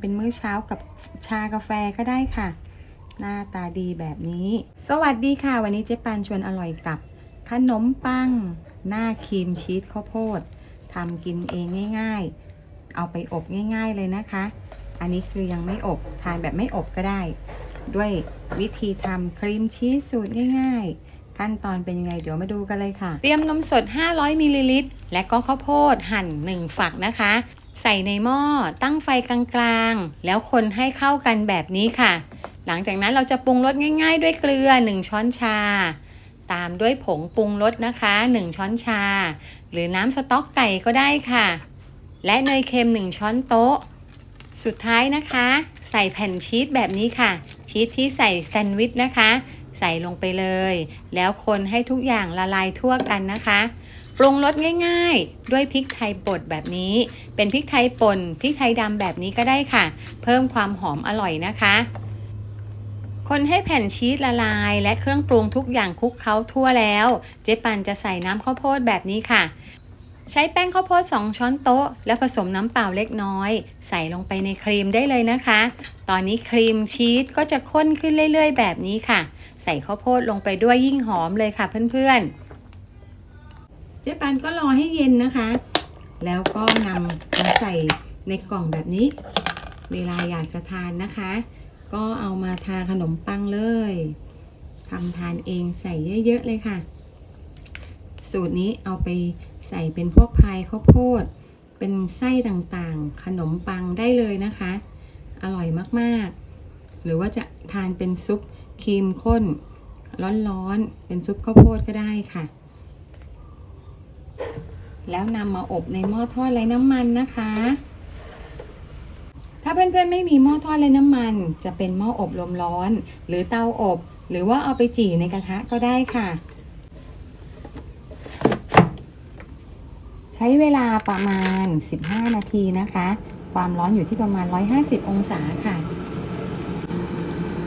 เป็นมื้อเช้ากับชากาแฟก็ได้ค่ะ หน้าตาดีแบบนี้ สวัสดีค่ะ วันนี้เจ๊ปานชวนอร่อยกับ ขนมปัง หน้าครีมชีสข้าวโพดทำกินเองง่าย ๆ เอาไปอบง่าย ๆเลยนะคะ อันนี้คือยังไม่อบทานแบบไม่อบก็ได้ ด้วยวิธีทำครีมชีสสูตรง่าย ๆขั้นตอนเป็นยังไงเดี๋ยวมาดูกันเลยค่ะ เตรียมนมสด 500มิลลิลิตรและก็ข้าวโพดหั่น 1 ฝักนะคะ ใส่ในหม้อตั้งไฟกลางๆ แล้วคนให้เข้ากันแบบนี้ค่ะ หลังจากนั้นเราจะปรุงรสง่ายๆ ด้วยเกลือ 1 ช้อนชา ตามด้วยผงปรุงรสนะคะ 1 ช้อนชา หรือน้ำสต๊อกไก่ก็ได้ค่ะ และเนยเค็ม 1 ช้อนโต๊ะ สุดท้ายนะคะ ใส่แผ่นชีสแบบนี้ค่ะ ชีสที่ใส่แซนด์วิชนะคะ ใส่ลงไปเลย แล้วคนให้ทุกอย่างละลายทั่วกันนะคะ ปรุงรสง่ายๆ ด้วยพริกไทยบดแบบนี้ เป็นพริกไทยป่นพริกไทยดำแบบนี้ก็ได้ค่ะ เพิ่มความหอมอร่อยนะคะ คนให้แผ่นชีสละลาย และเครื่องปรุงทุกอย่างคลุกเคล้าทั่วแล้ว เจ๊ปันจะใส่น้ำข้าวโพดแบบนี้ค่ะ ใช้แป้งข้าวโพด 2 ช้อนโต๊ะ และผสมน้ำเปล่าเล็กน้อย ใส่ลงไปในครีมได้เลยนะคะ ตอนนี้ครีมชีสก็จะข้นขึ้นเรื่อยๆ แบบนี้ค่ะ ใส่ข้าวโพดลงไปด้วยยิ่งหอมเลยค่ะเพื่อนๆ เจ๊ปันก็รอให้เย็นนะคะ แล้วก็นำมาใส่ในกล่องแบบนี้ เวลาอยากจะทานนะคะ ก็เอามาทาขนมปังเลยทำทานเองใส่เยอะ ๆ เลยค่ะ สูตรนี้เอาไปใส่เป็นพวกพายข้าวโพด เป็นไส้ต่างๆ ขนมปังได้เลยนะคะ อร่อยมากๆ หรือว่าจะทานเป็นซุปครีมข้น ร้อนๆ เป็นซุปข้าวโพดก็ได้ค่ะ แล้วนำมาอบในหม้อทอดไร้น้ำมันนะคะ ถ้าเพื่อนๆไม่มีหม้อทอดไร้น้ำมัน จะเป็นหม้ออบลมร้อน หรือเตาอบ หรือว่าเอาไปจี่ในกระทะก็ได้ค่ะ ใช้เวลาประมาณ 15 นาทีนะคะ ความร้อนอยู่ที่ประมาณ 150 องศาค่ะ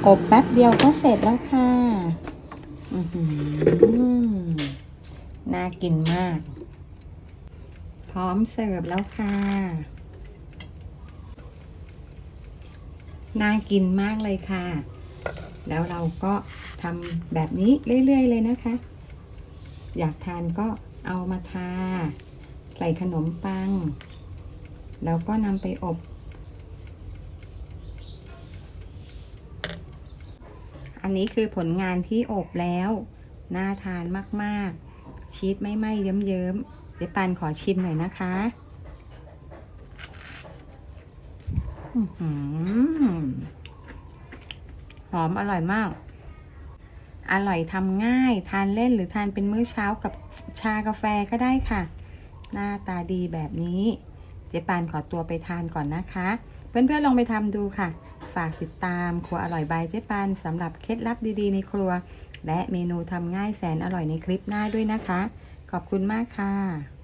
อบแป๊บเดียวก็เสร็จแล้วค่ะน่ากินมาก ร้อมเสิร์ฟแล้วค่ะ น่ากินมากเลยค่ะ แล้วเราก็ทำแบบนี้เรื่อย ๆ เลยนะคะ อยากทานก็เอามาทา ใส่ขนมปัง แล้วก็นำไปอบอันนี้คือผลงานที่อบแล้ว น่าทานมาก ๆ ชีสไม่ไหม้เยิ้มๆ เจ๊ปานขอชิมหน่อยนะคะอื้อหือหอมอร่อยมาก อร่อยทำง่าย ทานเล่นหรือทานเป็นมื้อเช้ากับชากาแฟก็ได้ค่ะ หน้าตาดีแบบนี้ เจ๊ปานขอตัวไปทานก่อนนะคะ เพื่อนๆลองไปทำดูค่ะ ฝากติดตามครัวอร่อยบายเจ๊ปานสำหรับเคล็ดลับดีๆในครัว และเมนูทำง่ายแสนอร่อยในคลิปหน้าด้วยนะคะ ขอบคุณมากค่ะ